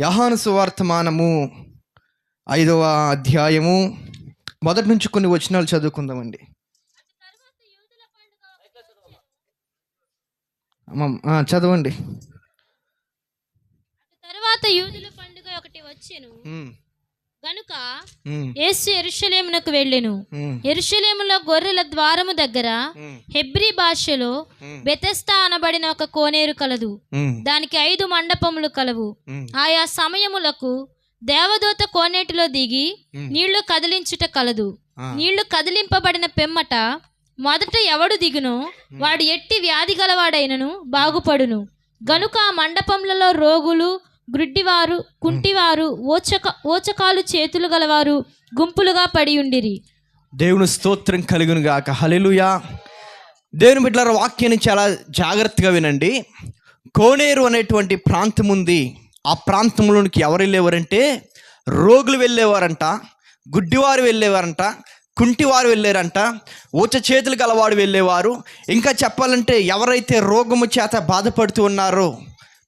యహాను సువార్తమానము ఐదవ అధ్యాయము. మొదటి నుంచి కొన్ని వచనాలు చదువుకుందామండి. చదవండి. ఉమ్, యేసు ఎరుషలేమునకు వెళ్ళెను. ఎరుషలేములో గొర్రెల ద్వారము దగ్గర హెబ్రీ భాషలో బెతెస్తా అనబడిన ఒక కోనేరు కలదు. దానికి ఐదు మండపములు కలవు. ఆయా సమయములకు దేవదూత కోనేటిలో దిగి. నీళ్ళు కదిలించుట కలదు. నీళ్ళు కదిలింపబడిన పెమ్మట మొదట ఎవడు దిగునో? వాడు ఎట్టి వ్యాధి గలవాడైనను బాగుపడును. గనుక ఆ మండపములలో రోగులు గ్రుడ్డివారు కుంటివారు ఓచక ఓచకాలు చేతులు గలవారు గుంపులుగా పడి ఉండిరి. దేవుని స్తోత్రం కలుగును గాక. హలెలుయా దేవుని బిడ్డల వాక్యాన్ని చాలా జాగ్రత్తగా వినండి. కోనేరు అనేటువంటి ప్రాంతం ఉంది. ఆ ప్రాంతంలోనికి ఎవరు వెళ్ళేవారంటే రోగులు వెళ్ళేవారంట గుడ్డివారు వెళ్ళేవారంట కుంటివారు వెళ్ళారంట ఊచ చేతులు గలవాడు వెళ్ళేవారు. ఇంకా చెప్పాలంటే ఎవరైతే రోగము చేత బాధపడుతూ ఉన్నారో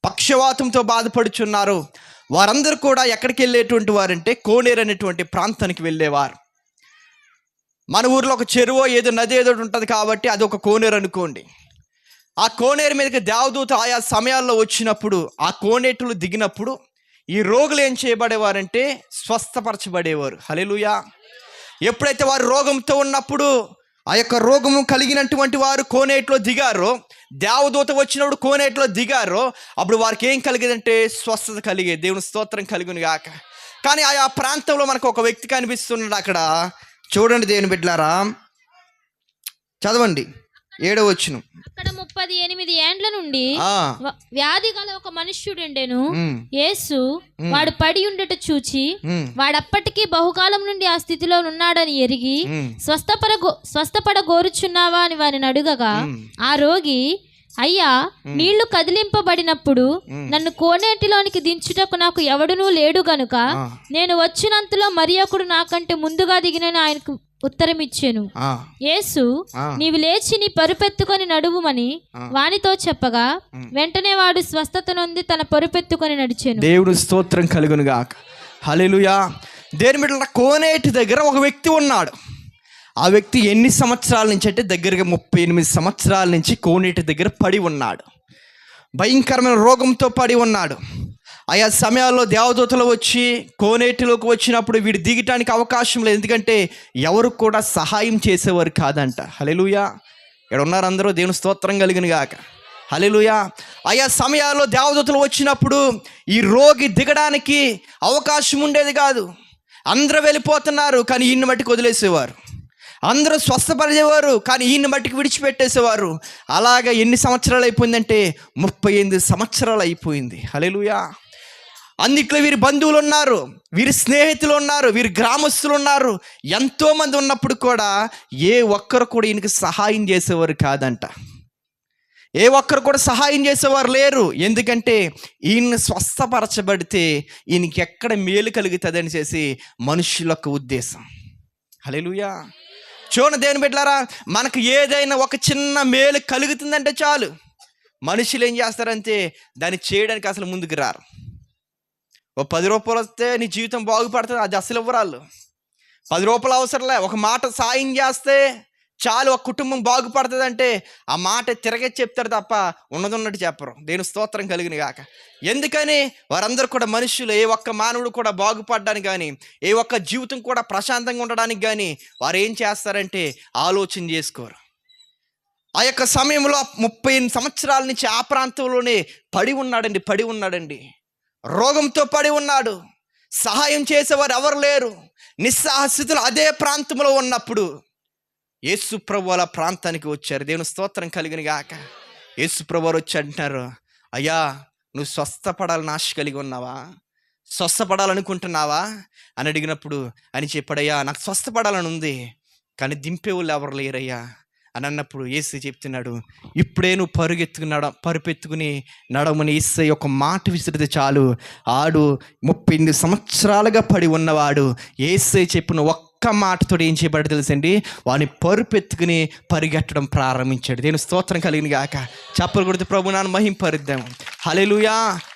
పక్షవాతంతో బాధపడుచున్నారు. వారందరూ కూడా ఎక్కడికి వెళ్ళేటువంటి వారంటే కోనేరు అనేటువంటి ప్రాంతానికి వెళ్ళేవారు. మన ఊర్లో ఒక చెరువు ఏదో నది ఏదో ఉంటుంది కాబట్టి అది ఒక కోనేరు అనుకోండి. ఆ కోనేరు మీదకి దేవదూత ఆయా సమయాల్లో వచ్చినప్పుడు ఆ కోనేటులు దిగినప్పుడు ఈ రోగులు ఏం చేయబడేవారంటే స్వస్థపరచబడేవారు. హలెలుయా ఎప్పుడైతే వారు రోగంతో ఉన్నప్పుడు ఆ యొక్క రోగము కలిగినటువంటి వారు కోనేటిలో దిగారో. దేవదూత వచ్చినప్పుడు కోనేటిలో దిగారో. అప్పుడు వారికి ఏం కలిగేదంటే స్వస్థత కలిగే దేవుని స్తోత్రం కలిగిన గాక. కానీ ఆయా ప్రాంతంలో మనకు ఒక వ్యక్తి కనిపిస్తున్నాడు అక్కడ. చూడండి దేవుని బిడ్డారా చదవండి. ఏడో వచ్చును అక్కడ ముప్పది ఎనిమిది ఏండ్ల నుండి ఆ, వ్యాధి గల ఒక మనుష్యుడుండెను. ఉమ్, యేసు వాడు పడి ఉండట చూచి ఉమ్, వాడప్పటికీ బహుకాలం నుండి ఆ స్థితిలో ఉన్నాడని ఎరిగి ఉమ్, స్వస్థపడ స్వస్థపడ గోరుచున్నావా అని వారిని అడుగగా. ఆ రోగి అయ్యా నీళ్ళు కదిలింపబడినప్పుడు నన్ను కోనేటిలోనికి దించుటకు నాకు ఎవడునూ లేడు గనుక. నేను వచ్చినంతలో మరి ఒకడు నాకంటే ముందుగా దిగినని ఆయనకు ఉత్తరం ఇచ్చాను ఆ, యేసు. నీవు లేచి నీ పరుపెత్తుకొని నడువుమని వానితో చెప్పగా వెంటనే వాడు స్వస్థత నొంది తన పరుపెత్తుకొని నడిచాను. దేవుడు స్తోత్రం కలుగును గాక. హల్లెలూయా. దేని బిడ్డల కోనేటి దగ్గర ఒక వ్యక్తి ఉన్నాడు. ఆ వ్యక్తి ఎన్ని సంవత్సరాల నుంచి అంటే దగ్గరగా ముప్పై ఎనిమిది సంవత్సరాల నుంచి కోనేటి దగ్గర పడి ఉన్నాడు. భయంకరమైన రోగంతో పడి ఉన్నాడు. ఆయా సమయాల్లో దేవదూతలు వచ్చి కోనేటిలోకి వచ్చినప్పుడు వీడు దిగటానికి అవకాశం లేదు. ఎందుకంటే ఎవరు కూడా సహాయం చేసేవారు కాదంట. హలెలుయా ఇక్కడ ఉన్నారు అందరూ? దేవుని స్తోత్రం కలిగిన గాక హలెలుయా ఆయా సమయాల్లో దేవదూతలు వచ్చినప్పుడు ఈ రోగి దిగడానికి అవకాశం ఉండేది కాదు. అందరూ వెళ్ళిపోతున్నారు కానీ ఈయన్ని మట్టికి వదిలేసేవారు. అందరూ స్వస్థపరిచేవారు కానీ ఈయన మట్టికి విడిచిపెట్టేసేవారు. అలాగా ఎన్ని సంవత్సరాలు అయిపోయిందంటే ముప్పై ఎనిమిది సంవత్సరాలు అయిపోయింది. హలెలుయా అందుట్లో వీరి బంధువులు ఉన్నారు వీరి స్నేహితులు ఉన్నారు వీరి గ్రామస్తులు ఉన్నారు ఎంతోమంది ఉన్నప్పుడు కూడా ఏ ఒక్కరు కూడా ఈయనకి సహాయం చేసేవారు కాదంట. ఏ ఒక్కరు కూడా సహాయం చేసేవారు లేరు. ఎందుకంటే ఈయన్ని స్వస్థపరచబడితే ఈయనకి ఎక్కడ మేలు కలుగుతుందని చేసి మనుషుల యొక్క ఉద్దేశం. హలేలుయా చూడండి దేని బిడ్డారా మనకు ఏదైనా ఒక చిన్న మేలు కలుగుతుందంటే చాలు. మనుషులు ఏం చేస్తారంటే దాన్ని చేయడానికి అసలు ముందుకు రారు. ఓ పది రూపాయలు వస్తే నీ జీవితం బాగుపడుతుంది అది అసలు ఇవ్వరాళ్ళు. పది రూపాయలు అవసరంలే ఒక మాట సాయం చేస్తే చాలు ఒక కుటుంబం బాగుపడుతుంది అంటే ఆ మాట తిరగే చెప్తారు తప్ప ఉన్నది ఉన్నట్టు చెప్పరు. దేని స్తోత్రం కలిగిన కాక ఎందుకని? వారందరూ కూడా మనుషులు ఏ ఒక్క మానవుడు కూడా బాగుపడడానికి కానీ ఏ ఒక్క జీవితం కూడా ప్రశాంతంగా ఉండడానికి కానీ వారు ఏం చేస్తారంటే ఆలోచన చేసుకోరు. ఆ యొక్క సమయంలో ముప్పై ఎనిమిది సంవత్సరాల నుంచి ఆ ప్రాంతంలోనే పడి ఉన్నాడండి పడి ఉన్నాడండి. రోగంతో పడి ఉన్నాడు. సహాయం చేసేవారు ఎవరు లేరు. నిస్సాహస్థితులు అదే ప్రాంతంలో ఉన్నప్పుడు యేసు ప్రభు వాళ్ళ ప్రాంతానికి వచ్చారు. దేవుని స్తోత్రం కలిగిన గాక యేసు ప్రభు వచ్చి అంటున్నారు అయ్యా నువ్వు స్వస్థపడాలని ఆశ కలిగి ఉన్నావా? స్వస్థపడాలనుకుంటున్నావా? అని అడిగినప్పుడు అని చెప్పాడయ్యా నాకు స్వస్థపడాలని ఉంది కానీ దింపే వాళ్ళు ఎవరు లేరయ్యా. అని అన్నప్పుడు ఏసు చెప్తున్నాడు ఇప్పుడే నువ్వు పరుగెత్తుకు నడ పరుపెత్తుకుని నడమని ఏసై ఒక మాట విసిరితే చాలు. ఆడు ముప్పై ఎనిమిది సంవత్సరాలుగా పడి ఉన్నవాడు. ఏసై చెప్పిన ఒక్క మాటతో ఏం చేయబడి తెలుసండి? వాడిని పరుపెత్తుకుని పరిగెట్టడం ప్రారంభించాడు. దేని స్తోత్రం కలిగిన గాక చెప్పలు కొడితే ప్రభు నాన్న మహింపరిద్దాం. హలెలుయా